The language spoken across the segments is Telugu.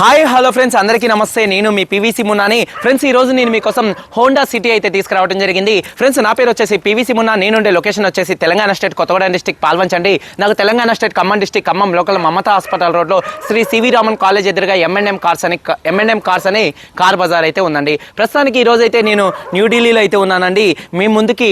హాయ్ హలో ఫ్రెండ్స్ అందరికీ నమస్తే. నేను మీ పీవీసీ మున్నాని. ఫ్రెండ్స్ ఈ రోజు నేను మీకోసం హోండా సిటీ అయితే తీసుకురావడం జరిగింది. ఫ్రెండ్స్ నా పేరు వచ్చేసి పీవీసీ మున్నా. నేనుండే లొకేషన్ వచ్చేసి తెలంగాణ స్టేట్ కొత్తగూడెం డిస్టిక్ పాల్వంచండి. నాకు Telangana state Khammam district Khammam local Mamata hospital రోడ్లో శ్రీ సివి రామన్ కాలేజ్ ఎదురుగా ఎంఎన్ఎం కార్స్ అని ఎంఎన్ఎం కార్స్ అని కార్ బజార్ అయితే ఉందండి. ప్రస్తుతానికి ఈ రోజు అయితే నేను న్యూఢిల్లీలో అయితే ఉన్నానండి. మీ ముందుకి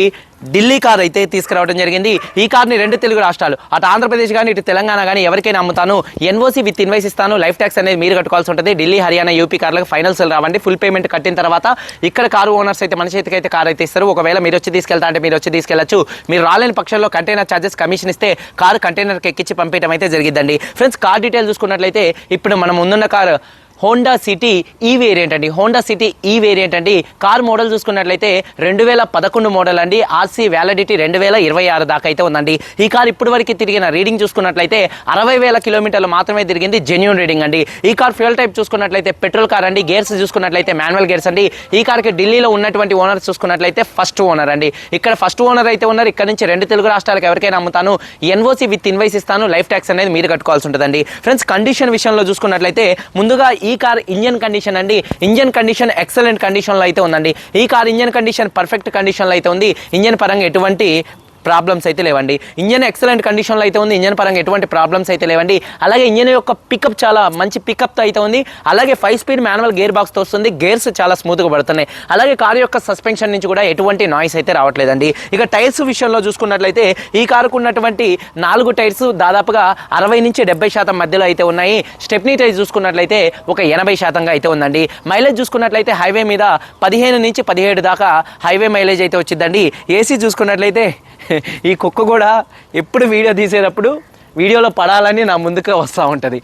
ఢిల్లీ కార్ అయితే తీసుకురావడం జరిగింది. ఈ కార్ని రెండు తెలుగు రాష్ట్రాలు అటు ఆంధ్రప్రదేశ్ కానీ ఇటు తెలంగాణ కానీ ఎవరికైనా అమ్ముతాను. ఎన్ఓసి విత్ ఇన్వైస్ ఇస్తాను. లైఫ్ ట్యాక్స్ అనేది మీరు కట్టుకోవాల్సి ఉంటుంది. ఢిల్లీ హర్యానా యూపీ కార్లకు ఫైనల్స్ రావండి. ఫుల్ పేమెంట్ కట్టిన తర్వాత ఇక్కడ కారు ఓనర్స్ అయితే మన చేతికి అయితే కార్ అయితే ఇస్తారు. ఒకవేళ మీరు వచ్చి తీసుకెళ్తా అంటే మీరు వచ్చి తీసుకెళ్ళొచ్చు మీరు రాలేని పక్షంలో కంటైనర్ ఛార్జెస్ కమిషన్ ఇస్తే కారు కంటైనర్కి ఎక్కించి పంపించడం అయితే జరిగిందండి ఫ్రెండ్స్ కార్ డీటెయిల్ చూసుకున్నట్లయితే ఇప్పుడు మనం ముందున్న car Honda City E variant అండి. హోండా సిటీ ఈ వేరియంట్ అండి. కార్ మోడల్ చూసుకున్నట్లయితే రెండు వేల పదకొండు మోడల్ అండి. ఆర్సీ వ్యాలిడిటీ రెండు వేల ఇరవై ఆరు దాకా అయితే ఉందండి. ఈ కార్ ఇప్పటి వరకు తిరిగిన రీడింగ్ చూసుకున్నట్లయితే అరవై వేల కిలోమీటర్లు మాత్రమే తిరిగింది జెన్యున్ రీడింగ్ అండి. ఈ కార్ ఫ్యూల్ టైప్ చూసుకున్నట్లయితే పెట్రోల్ కార్ అండి. గేర్స్ చూసుకున్నట్లయితే మాన్యువల్ గేర్స్ అండి. ఈ కార్కి ఢిల్లీలో ఉన్నటువంటి ఓనర్ చూసుకున్నట్లయితే ఫస్ట్ ఓనర్ అండి. ఇక్కడ ఫస్ట్ ఓనర్ అయితే ఉన్నారు. ఇక్కడ నుంచి రెండు తెలుగు రాష్ట్రాలకు ఎవరికైనా అమ్ముతాను. ఎన్ఓసి విత్ ఇన్వైస్ ఇస్తాను. లైఫ్ ట్యాక్స్ అనేది మీరు కట్టుకోవాల్సి ఉంటుందండి. ఫ్రెండ్స్ కండిషన్ విషయంలో చూసుకున్నట్లయితే ముందుగా ఈ ఈ కార్ ఇంజన్ కండిషన్ అండి. ఇంజన్ కండిషన్ ఎక్సలెంట్ కండిషన్లో అయితే ఉందండి. ఈ కార్ ఇంజన్ కండిషన్ పర్ఫెక్ట్ కండిషన్లో అయితే ఉంది. ఇంజన్ పరంగా ఎటువంటి ప్రాబ్లమ్స్ అయితే లేవండి. ఇంజన్ ఎక్సలెంట్ కండిషన్లో అయితే ఉంది. ఇంజన్ పరంగా ఎటువంటి ప్రాబ్లమ్స్ అయితే లేవండి. అలాగే ఇంజన్ యొక్క పికప్ చాలా మంచి పికప్తో అయితే ఉంది. అలాగే ఫైవ్ స్పీడ్ మాన్యువల్ గేర్ బాక్స్తో వస్తుంది. గేర్స్ చాలా స్మూత్గా పడుతున్నాయి. అలాగే కారు యొక్క సస్పెన్షన్ నుంచి కూడా ఎటువంటి నాయిస్ అయితే రావట్లేదండి. ఇక టైర్స్ విషయంలో చూసుకున్నట్లయితే ఈ కారుకు ఉన్నటువంటి నాలుగు టైర్స్ దాదాపుగా అరవై నుంచి డెబ్బై శాతం మధ్యలో అయితే ఉన్నాయి. స్టెప్నీ టైర్ చూసుకున్నట్లయితే ఒక ఎనభై శాతంగా అయితే ఉందండి. మైలేజ్ చూసుకున్నట్లయితే హైవే మీద పదిహేను నుంచి పదిహేడు దాకా హైవే మైలేజ్ అయితే వచ్చిందండి. ఏసీ చూసుకున్నట్లయితే ఈ కుక్క కూడా ఎప్పుడు వీడియో తీసేటప్పుడు వీడియోలో పడాలని నా ముందుకు వస్తూ ఉంటుంది.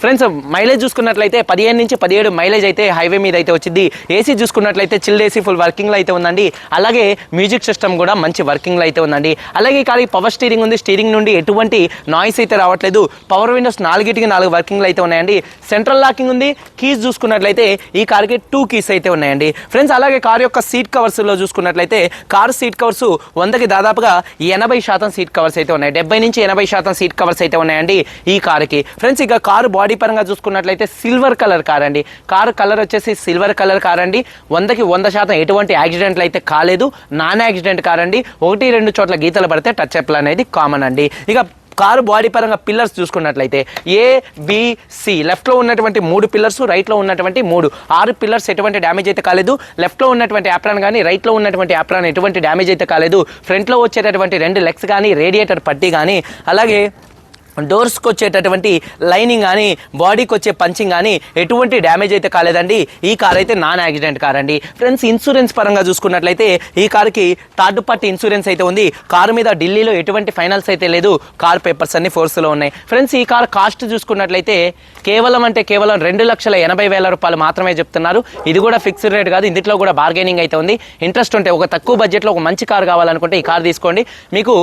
ఫ్రెండ్స్ మైలేజ్ చూసుకున్నట్లయితే పదిహేను నుంచి పదిహేడు మైలేజ్ అయితే హైవే మీద అయితే వచ్చింది. ఏసీ చూసుకున్నట్లయితే చిల్డ్ ఏసీ ఫుల్ వర్కింగ్లో అయితే ఉందండి. అలాగే మ్యూజిక్ సిస్టమ్ కూడా మంచి వర్కింగ్లో అయితే ఉందండి. అలాగే కానీ పవర్ స్టీరింగ్ ఉంది. స్టీరింగ్ నుండి ఎటువంటి నాయిస్ అయితే రావట్లేదు. పవర్ విండోస్ నాలుగిటికి నాలుగు వర్కింగ్లు అయితే ఉన్నాయండి. సెంట్రల్ లాకింగ్ ఉంది. కీస్ చూసుకున్నట్లయితే ఈ కార్కి టూ కీస్ అయితే ఉన్నాయండి. ఫ్రెండ్స్ అలాగే కార్ యొక్క సీట్ కవర్స్లో చూసుకున్నట్లయితే కార్ సీట్ కవర్స్ వందకి దాదాపుగా ఎనభై శాతం సీట్ కవర్స్ అయితే ఉన్నాయి. డెబ్బై నుంచి ఎనభై శాతం సీట్ కవర్స్ అయితే ఉన్నాయండి ఈ కార్కి. ఫ్రెండ్స్ ఇక కారు బాడీ పరంగా చూసుకున్నట్లయితే సిల్వర్ కలర్ కార్ అండి కారు కలర్ వచ్చేసి సిల్వర్ కలర్ కార్ అండి వందకి వంద శాతం ఎటువంటి యాక్సిడెంట్లు అయితే కాలేదు. నాన్ యాక్సిడెంట్ కార్ అండి ఒకటి రెండు చోట్ల గీతలు పడితే టచ్ అప్లు అనేది కామన్ అండి. ఇక కారు బాడీ పరంగా పిల్లర్స్ చూసుకున్నట్లయితే ఏ బిసి లెఫ్ట్లో ఉన్నటువంటి మూడు పిల్లర్స్ రైట్లో ఉన్నటువంటి మూడు. ఆరు పిల్లర్స్ ఎటువంటి డ్యామేజ్ అయితే కాలేదు. లెఫ్ట్లో ఉన్నటువంటి యాప్రాన్ కానీ రైట్లో ఉన్నటువంటి యాప్రాన్ ఎటువంటి డ్యామేజ్ అయితే కాలేదు. ఫ్రంట్లో వచ్చేటటువంటి రెండు లెగ్స్ కానీ రేడియేటర్ పట్టి కానీ అలాగే డోర్స్కి వచ్చేటటువంటి లైనింగ్ కానీ బాడీకి వచ్చే పంచింగ్ కానీ ఎటువంటి డ్యామేజ్ అయితే కాలేదండి. ఈ కార్ అయితే నాన్ యాక్సిడెంట్ కార్ అండి. ఫ్రెండ్స్ ఇన్సూరెన్స్ పరంగా చూసుకున్నట్లయితే ఈ కార్కి థర్డ్ పార్టీ ఇన్సూరెన్స్ అయితే ఉంది. కారు మీద ఢిల్లీలో ఎటువంటి ఫైనల్స్ అయితే లేదు. కార్ పేపర్స్ అన్ని ఫోర్స్లో ఉన్నాయి. ఫ్రెండ్స్ ఈ కార్ కాస్ట్ చూసుకున్నట్లయితే కేవలం అంటే కేవలం రెండు లక్షల ఎనభై వేల రూపాయలు మాత్రమే చెప్తున్నారు. ఇది కూడా ఫిక్స్డ్ రేట్ కాదు. ఇందులో కూడా బార్గెనింగ్ అయితే ఉంది. ఇంట్రెస్ట్ ఉంటే ఒక తక్కువ బడ్జెట్లో ఒక మంచి కార్ కావాలనుకుంటే ఈ కార్ తీసుకోండి. మీకు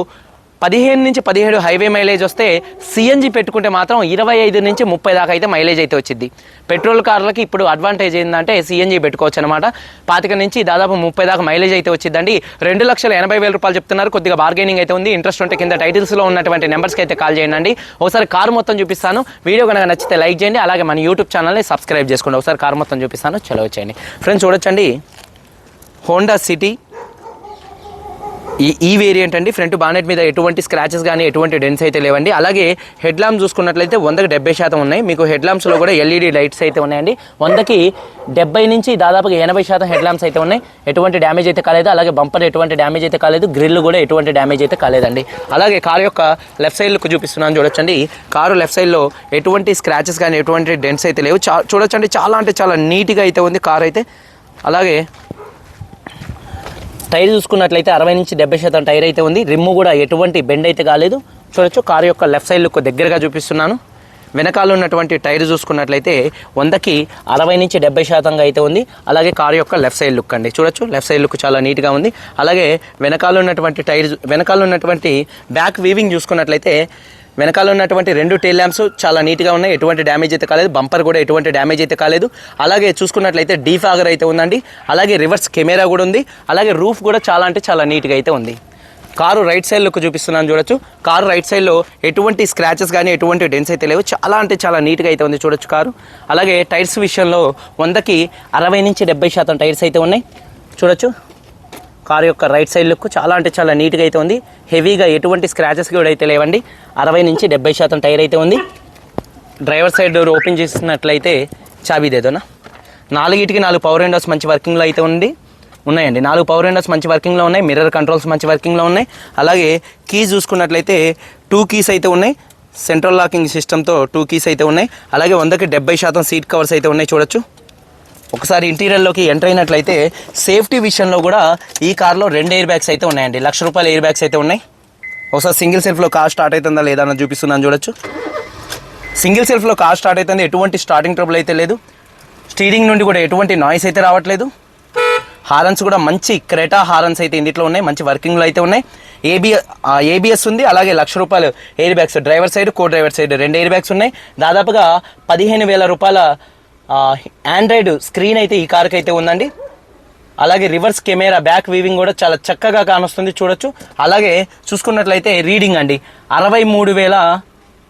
పదిహేను నుంచి పదిహేడు హైవే మైలేజ్ వస్తే సిఎన్జి పెట్టుకుంటే మాత్రం ఇరవై ఐదు నుంచి ముప్పై దాకా అయితే మైలేజ్ అయితే వచ్చింది పెట్రోల్ కార్లకి ఇప్పుడు అడ్వాంటేజ్ ఏంటంటే సిఎన్జి పెట్టుకోవచ్చు అనమాట పాతిక నుంచి దాదాపు ముప్పై దాకా మైలేజ్ అయితే వచ్చిందండి రెండు లక్షల ఎనభై వేల రూపాయలు చెప్తున్నారు. కొద్దిగా బార్గెనింగ్ అయితే ఉంది. ఇంట్రెస్ట్ ఉంటే కింద టైటిల్స్లో ఉన్నటువంటి నెంబర్స్కి అయితే కాల్ చేయండి ఒకసారి కార్ మొత్తం చూపిస్తాను. వీడియో కనుక నచ్చితే లైక్ చేయండి. అలాగే మన యూట్యూబ్ ఛానల్ని సబ్స్క్రైబ్ చేసుకోండి. ఒకసారి కార్ మొత్తం చూపిస్తాను. చలో వచ్చేయండి. ఫ్రెండ్స్ చూడొచ్చండి. హోండా సిటీ ఈ ఈ వేరియంట్ అండి. ఫ్రంట్ బానెట్ మీద ఎటువంటి స్క్రాచెస్ కానీ ఎటువంటి డెన్స్ అయితే లేవండి. అలాగే హెడ్ ల్యాంప్ చూసుకున్నట్లయితే వందకి డెబ్బై శాతం ఉన్నాయి. మీకు హెడ్ ల్యాంప్స్లో కూడా ఎల్ఈడి లైట్స్ అయితే ఉన్నాయండి. వందకి డెబ్బై నుంచి దాదాపుగా ఎనభై శాతం హెడ్ ల్యాంప్స్ అయితే ఉన్నాయి. ఎటువంటి డ్యామేజ్ అయితే కాలేదు. అలాగే బంపర్ ఎటువంటి డ్యామేజ్ అయితే కాలేదు. గ్రిల్ కూడా ఎటువంటి డ్యామేజ్ అయితే కాలేదండి. అలాగే కారు యొక్క లెఫ్ట్ సైడ్లకు చూపిస్తున్నాను చూడొచ్చండి. కారు లెఫ్ట్ సైడ్లో ఎటువంటి స్క్రాచెస్ కానీ ఎటువంటి డెన్స్ అయితే లేవు. చా చూడొచ్చండి. చాలా అంటే చాలా నీట్గా అయితే ఉంది కారు అయితే. అలాగే టైర్ చూసుకున్నట్లయితే అరవై నుంచి డెబ్బై శాతం టైర్ అయితే ఉంది. రిమ్ కూడా ఎటువంటి బెండ్ అయితే కాలేదు. చూడొచ్చు కారు యొక్క లెఫ్ట్ సైడ్ లుక్ దగ్గరగా చూపిస్తున్నాను. వెనకాల ఉన్నటువంటి టైర్ చూసుకున్నట్లయితే వందకి అరవై నుంచి డెబ్బై శాతంగా అయితే ఉంది. అలాగే కారు యొక్క లెఫ్ట్ సైడ్ లుక్ అండి. చూడొచ్చు లెఫ్ట్ సైడ్ లుక్ చాలా నీట్గా ఉంది. అలాగే వెనకాల ఉన్నటువంటి టైర్ వెనకాల ఉన్నటువంటి బ్యాక్ వీవింగ్ చూసుకున్నట్లయితే వెనకాల ఉన్నటువంటి రెండు టైల్ ల్యాంప్స్ చాలా నీట్గా ఉన్నాయి. ఎటువంటి డ్యామేజ్ అయితే కాలేదు. బంపర్ కూడా ఎటువంటి డ్యామేజ్ అయితే కాలేదు. అలాగే చూసుకున్నట్లయితే డీఫాగర్ అయితే ఉందండి. అలాగే రివర్స్ కెమెరా కూడా ఉంది. అలాగే రూఫ్ కూడా చాలా అంటే చాలా నీట్గా అయితే ఉంది. కారు రైట్ సైడ్ లుక్ చూపిస్తున్నాను చూడొచ్చు. కారు రైట్ సైడ్లో ఎటువంటి స్క్రాచెస్ కానీ ఎటువంటి డెన్స్ అయితే లేవు. చాలా అంటే చాలా నీట్గా అయితే ఉంది చూడొచ్చు కారు. అలాగే టైర్స్ విషయంలో వందకి అరవై నుంచి డెబ్బై శాతం టైర్స్ అయితే ఉన్నాయి. చూడొచ్చు. కారు యొక్క రైట్ సైడ్ లుక్ చాలా అంటే చాలా నీట్గా అయితే ఉంది. హెవీగా ఎటువంటి స్క్రాచెస్ కూడా అయితే లేవండి. అరవై నుంచి డెబ్బై శాతం టైర్ అయితే ఉంది. డ్రైవర్ సైడ్ డోర్ ఓపెన్ చేసినట్లయితే చాబీదేదోనా నాలుగిటికి నాలుగు పవర్ విండోస్ మంచి వర్కింగ్లో అయితే ఉంది. ఉన్నాయండి. నాలుగు పవర్ విండోస్ మంచి వర్కింగ్లో ఉన్నాయి. మిర్రర్ కంట్రోల్స్ మంచి వర్కింగ్లో ఉన్నాయి. అలాగే కీస్ చూసుకున్నట్లయితే టూ కీస్ అయితే ఉన్నాయి. సెంట్రల్ లాకింగ్ సిస్టమ్తో టూ కీస్ అయితే ఉన్నాయి. అలాగే వందకి డెబ్బై శాతం సీట్ కవర్స్ అయితే ఉన్నాయి. చూడొచ్చు. ఒకసారి ఇంటీరియర్లోకి ఎంటర్ అయినట్లయితే సేఫ్టీ విషయంలో కూడా ఈ కార్లో రెండు ఎయిర్ బ్యాగ్స్ అయితే ఉన్నాయండి. లక్ష రూపాయల ఎయిర్ బ్యాగ్స్ అయితే ఉన్నాయి. ఒకసారి సింగిల్ సెల్ఫ్లో కార్ స్టార్ట్ అవుతుందా లేదా అని చూపిస్తున్నాను చూడొచ్చు సింగిల్ సెల్ఫ్లో కార్ స్టార్ట్ అవుతుంది ఎటువంటి స్టార్టింగ్ ట్రబుల్ అయితే లేదు. స్టీరింగ్ నుండి కూడా ఎటువంటి నాయిస్ అయితే రావట్లేదు. హారన్స్ కూడా మంచి క్రెటా హారన్స్ అయితే ఇందులో ఉన్నాయి మంచి వర్కింగ్లో అయితే ఉన్నాయి. ఏబి ఏబిఎస్ ఉంది అలాగే లక్ష రూపాయలు ఎయిర్ బ్యాగ్స్ డ్రైవర్ సైడ్ కో డ్రైవర్ సైడ్ రెండు ఎయిర్ బ్యాగ్స్ ఉన్నాయి. దాదాపుగా పదిహేను వేల రూపాయల ఆండ్రాయిడ్ స్క్రీన్ అయితే ఈ కార్కి అయితే ఉందండి. అలాగే రివర్స్ కెమెరా బ్యాక్ వీవింగ్ కూడా చాలా చక్కగా కానొస్తుంది చూడొచ్చు. అలాగే చూసుకున్నట్లయితే రీడింగ్ అండి. అరవై మూడు వేల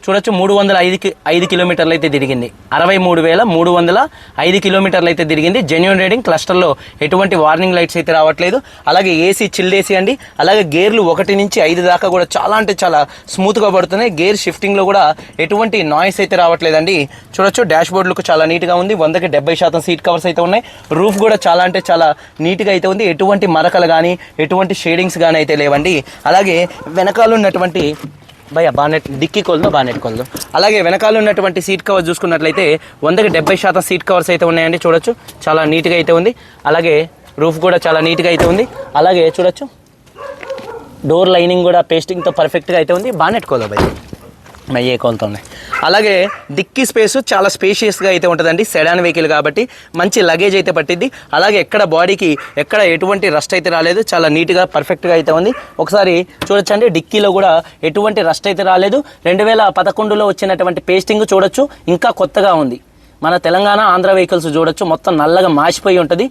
చూడొచ్చు మూడు వందల ఐదు కి- ఐదు కిలోమీటర్లు అయితే తిరిగింది. అరవై మూడు వేల మూడు వందల ఐదు కిలోమీటర్లు అయితే తిరిగింది. జెన్యున్ రైడింగ్ క్లస్టర్లో ఎటువంటి వార్నింగ్ లైట్స్ అయితే రావట్లేదు. అలాగే ఏసీ చిల్డ్ ఏసీ అండి. అలాగే గేర్లు ఒకటి నుంచి ఐదు దాకా కూడా చాలా అంటే చాలా స్మూత్గా పడుతున్నాయి. గేర్ షిఫ్టింగ్లో కూడా ఎటువంటి నాయిస్ అయితే రావట్లేదండి. చూడొచ్చు డాష్ బోర్డ్ లుక్ చాలా నీట్గా ఉంది. వందకి డెబ్బై శాతం సీట్ కవర్స్ అయితే ఉన్నాయి. రూఫ్ కూడా చాలా అంటే చాలా నీట్గా అయితే ఉంది. ఎటువంటి మరకలు కానీ ఎటువంటి షేడింగ్స్ కానీ అయితే లేవండి. అలాగే వెనకాల ఉన్నటువంటి భయ బానెట్ డిక్కీ కొలదు బానెట్ కొలదు. అలాగే వెనకాల ఉన్నటువంటి సీట్ కవర్ చూసుకున్నట్లయితే వందకి డెబ్బై శాతం సీట్ కవర్స్ అయితే ఉన్నాయండి చూడొచ్చు. చాలా నీట్గా అయితే ఉంది. అలాగే రూఫ్ కూడా చాలా నీట్గా అయితే ఉంది. అలాగే చూడొచ్చు. డోర్ లైనింగ్ కూడా పేస్టింగ్తో పర్ఫెక్ట్గా అయితే ఉంది. బానెట్ కోదా భయ ఏ కోల్తో ఉన్నాయి. అలాగే డిక్కీ స్పేస్ చాలా స్పేషియస్గా అయితే ఉంటుందండి. సెడాన్ వెహికల్ కాబట్టి మంచి లగేజ్ అయితే పట్టింది అలాగే ఎక్కడ బాడీకి ఎక్కడ ఎటువంటి రస్ట్ అయితే రాలేదు చాలా నీట్గా పర్ఫెక్ట్గా అయితే ఉంది. ఒకసారి చూడొచ్చండి డిక్కీలో కూడా ఎటువంటి రస్ట్ అయితే రాలేదు. రెండు వేల పదకొండులో వచ్చినటువంటి పేస్టింగ్ చూడొచ్చు. ఇంకా కొత్తగా ఉంది. మన తెలంగాణ ఆంధ్ర వెహికల్స్ చూడొచ్చు. మొత్తం నల్లగా మాసిపోయి ఉంటుంది.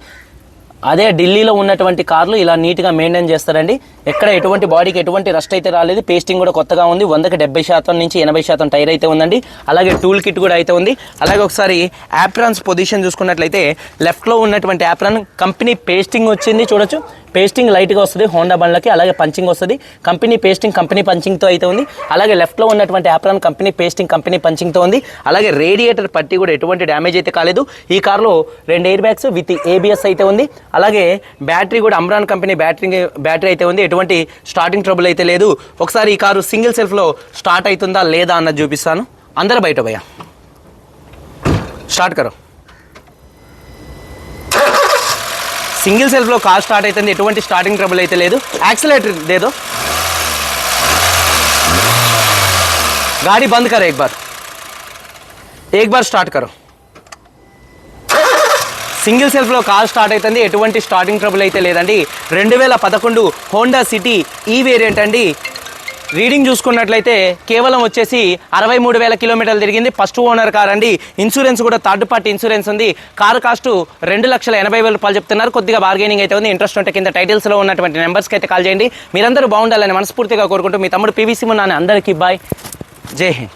అదే ఢిల్లీలో ఉన్నటువంటి కార్లు ఇలా నీట్గా మెయింటైన్ చేస్తారండి. ఎక్కడ ఎటువంటి బాడీకి ఎటువంటి రస్ట్ అయితే రాలేదు. పేస్టింగ్ కూడా కొత్తగా ఉంది. వందకి డెబ్బై శాతం నుంచి ఎనభై శాతం టైర్ అయితే ఉందండి. అలాగే టూల్ కిట్ కూడా అయితే ఉంది. అలాగే ఒకసారి యాప్రాన్స్ పొజిషన్ చూసుకున్నట్లయితే లెఫ్ట్లో ఉన్నటువంటి యాప్రాన్ కంపెనీ పేస్టింగ్ వచ్చింది చూడొచ్చు. పేస్టింగ్ లైట్గా వస్తుంది హోండా బండ్లకి అలాగే పంచింగ్ వస్తుంది. కంపెనీ పేస్టింగ్ కంపెనీ పంచింగ్తో అయితే ఉంది. అలాగే లెఫ్ట్లో ఉన్నటువంటి యాప్రాన్ కంపెనీ పేస్టింగ్ కంపెనీ పంచింగ్తో ఉంది. అలాగే రేడియేటర్ పట్టి కూడా ఎటువంటి డ్యామేజ్ అయితే కాలేదు. ఈ కార్లో రెండు ఎయిర్ బ్యాగ్స్ విత్ ఏబిఎస్ అయితే ఉంది. అలాగే బ్యాటరీ కూడా అమ్రాన్ కంపెనీ బ్యాటరీ బ్యాటరీ అయితే ఉంది. ఎటువంటి స్టార్టింగ్ ట్రబుల్ అయితే లేదు. ఒకసారి ఈ కారు సింగిల్ సెల్ఫ్లో స్టార్ట్ అవుతుందా లేదా అన్నది చూపిస్తాను. అందరు బయట భయ్యా స్టార్ట్ కరో. సింగిల్ సెల్ఫ్లో కార్ స్టార్ట్ అవుతుంది ఎటువంటి స్టార్టింగ్ ట్రబుల్ అయితే లేదు యాక్సిలేటర్ దేదో गाड़ी बंद करो एक बार एक बार స్టార్ట్ కరో సింగిల్ సెల్ఫ్లో కార్ స్టార్ట్ అవుతుంది ఎటువంటి స్టార్టింగ్ ట్రబుల్ అయితే లేదండి రెండు వేల పదకొండు హోండా సిటీ ఈ వేరియంట్ అండి రీడింగ్ చూసుకున్నట్లయితే కేవలం వచ్చేసి అరవై మూడు వేల కిలోమీటర్లు తిరిగింది ఫస్ట్ ఓనర్ కార్ అండి. ఇన్సూరెన్స్ కూడా థర్డ్ పార్టీ ఇన్సూరెన్స్ ఉంది. కారు కాస్ట్ రెండు లక్షల ఎనభై వేల రూపాయలు చెప్తున్నారు. కొద్దిగా బార్గెనింగ్ అయితే ఉంది. ఇంట్రెస్ట్ ఉంటే కింద టైటిల్స్లో ఉన్నటువంటి నెంబర్స్కి అయితే కాల్ చేయండి. మీరందరూ బాగుండాలని మనస్ఫూర్తిగా కోరుకుంటూ మీ తమ్ముడు పీవీసీ మున్నాని అందరికీ బాయ్ జై హింద్.